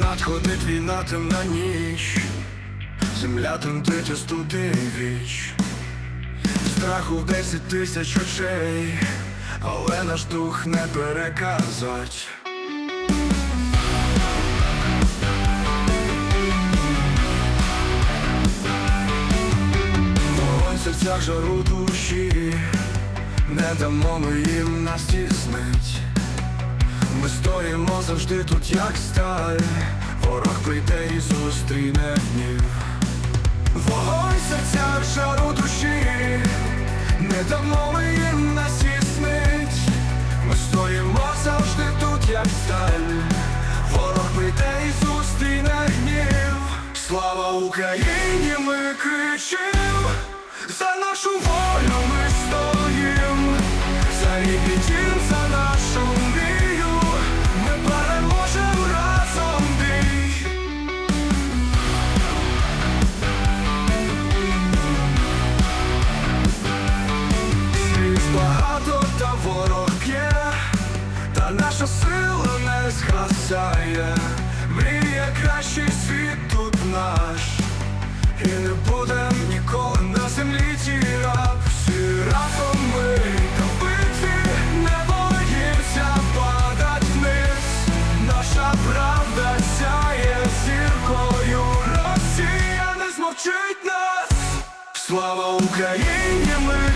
Надходить війна темна ніч, земля тремтить у студи віч, страху в десять тисяч очей, але наш дух не переказать. Вогонь жару душі, не дамо ми їм нас тіснить. Завжди тут, як сталь. Ворог прийде і зустріне гнів. Вогонь в серцях жару душі. Не дамо ми їм нас Ми стоїмо завжди тут, як сталь. Ворог прийде і зустріне гнів. Слава Україні, ми кричим За нашу волю ми наша сила не згасає, мрія кращий світ тут наш, і не будем ніколи на землі ті раб, всі разом ми та в битві не боїмся падать вниз, наша правда сяє зіркою, Росія не змовчить нас, слава Україні ми.